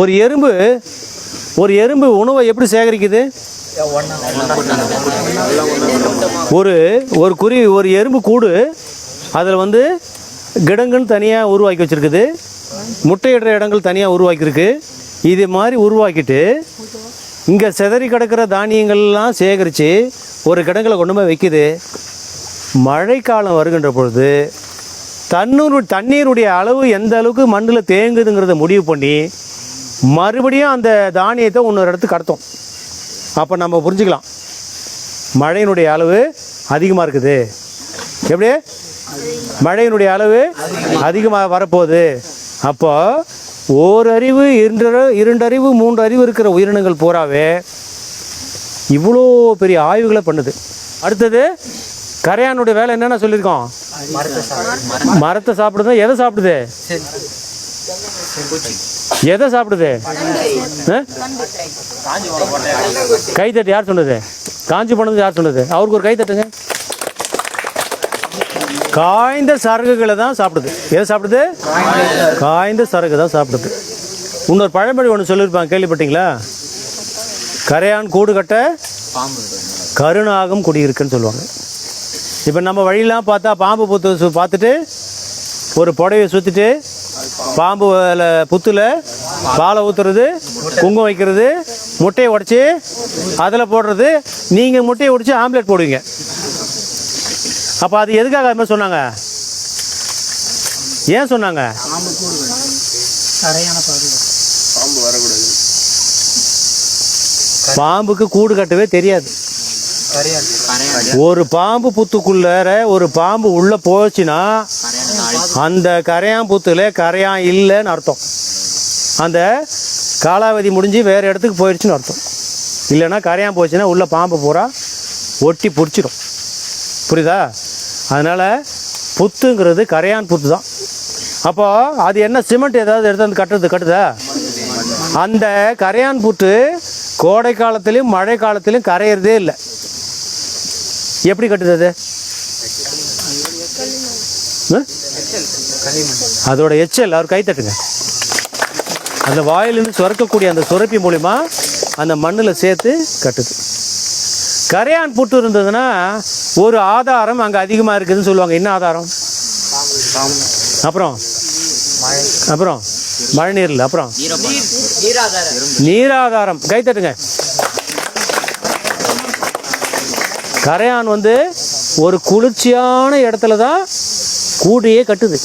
ஒரு எறும்பு ஒரு எறும்பு உணவை எப்படி சேகரிக்குது? ஒரு ஒரு குருவி ஒரு எறும்பு கூடு அதில் வந்து கிடங்குன்னு தனியாக உருவாக்கி வச்சுருக்குது. முட்டையிடுற இடங்கள் தனியாக உருவாக்கியிருக்கு. இது மாதிரி உருவாக்கிட்டு இங்கே சிதறி கிடக்கிற தானியங்கள்லாம் சேகரித்து ஒரு கிடங்கில் கொண்டு போய் வைக்குது. மழைக்காலம் வருகின்ற பொழுது தன்னூர் தண்ணீருடைய அளவு எந்த அளவுக்கு மண்ணில் தேங்குதுங்கிறத முடிவு பண்ணி மறுபடியும் அந்த தானியத்தை இன்னொரு இடத்துக்கு கடத்தும். அப்போ நம்ம புரிஞ்சுக்கலாம். மழையினுடைய அளவு அதிகமாக இருக்குது. எப்படி? மழையினுடைய அளவு அதிகமாக வரப்போகுது. அப்போ ஓரறிவு இரண்டு இரண்டறிவு மூன்று அறிவு இருக்கிற உயிரினங்கள் பூராவே இவ்வளோ பெரிய ஆய்வுகளை பண்ணுது. அடுத்தது கரையானுடைய வேலை என்னென்ன சொல்லியிருக்கோம்? மரத்தை சாப்பிடுது. எதை சாப்பிடுது? எதை சாப்பிடுது? ஆ? கை தட்டு யார் சொன்னது? காஞ்சி போனது யார் சொன்னது? அவருக்கு ஒரு கை தட்டுங்க. காய்ந்த சரகுகளை தான் சாப்பிடுது. எதை சாப்பிடுது? காய்ந்த சரகு தான் சாப்பிடுது. இன்னொரு பழமொழி ஒன்று சொல்லியிருப்பாங்க கேள்விப்பட்டீங்களா? கரையான் கூடு கட்ட கருணாகம் குடியிருக்குன்னு சொல்லுவாங்க. இப்போ நம்ம வழியெல்லாம் பார்த்தா பாம்பு புத்து பார்த்துட்டு ஒரு புடவையை சுற்றிட்டு பாம்பு புத்தில் பாலை ஊற்றுறது குங்குமம் வைக்கிறது முட்டையை உடச்சி அதில் போடுறது. நீங்கள் முட்டையை உடைச்சி ஆம்லேட் போடுவீங்க. அப்போ அது எதுக்காக அது மாதிரி சொன்னாங்க? ஏன் சொன்னாங்க? பாம்புக்கு கூடு கட்டவே தெரியாது. ஒரு பாம்பு புத்துக்குள்ளார ஒரு பாம்பு உள்ள போச்சுன்னா அந்த கரையான் புத்துல கரையான் இல்லைன்னு அர்த்தம். அந்த காலாவதி முடிஞ்சு வேற இடத்துக்கு போயிடுச்சுன்னு அர்த்தம். இல்லைன்னா கரையான் போச்சுன்னா உள்ள பாம்பு பூரா ஒட்டி பிடிச்சிடும். புரியுதா? அதனால் புத்துங்கிறது கரையான் புத்து தான். அப்போ அது என்ன சிமெண்ட் ஏதாவது எடுத்து வந்து கட்டுறது கட்டுதா? அந்த கரையான் புத்து கோடை காலத்திலையும் மழை காலத்திலையும் கரையிறதே இல்லை. எப்படி கட்டுது அது? ஆ? அதோட எச்சல் அவர் கை தட்டுங்க. அந்த வாயிலிருந்து சுரக்கக்கூடிய அந்த சுரப்பி மூலிமா அந்த மண்ணில் சேர்த்து கட்டுது. கரையான் புட்டு இருந்ததுன்னா ஒரு ஆதாரம் அங்கே அதிகமாக இருக்குதுன்னு சொல்லுவாங்க. என்ன ஆதாரம்? அப்புறம்? அப்புறம்? மழை நீரில் அப்புறம்? நீராதாரம். கை தட்டுங்க. கரையான் வந்து ஒரு குளிர்ச்சியான இடத்துல தான் கூடையே கட்டுது.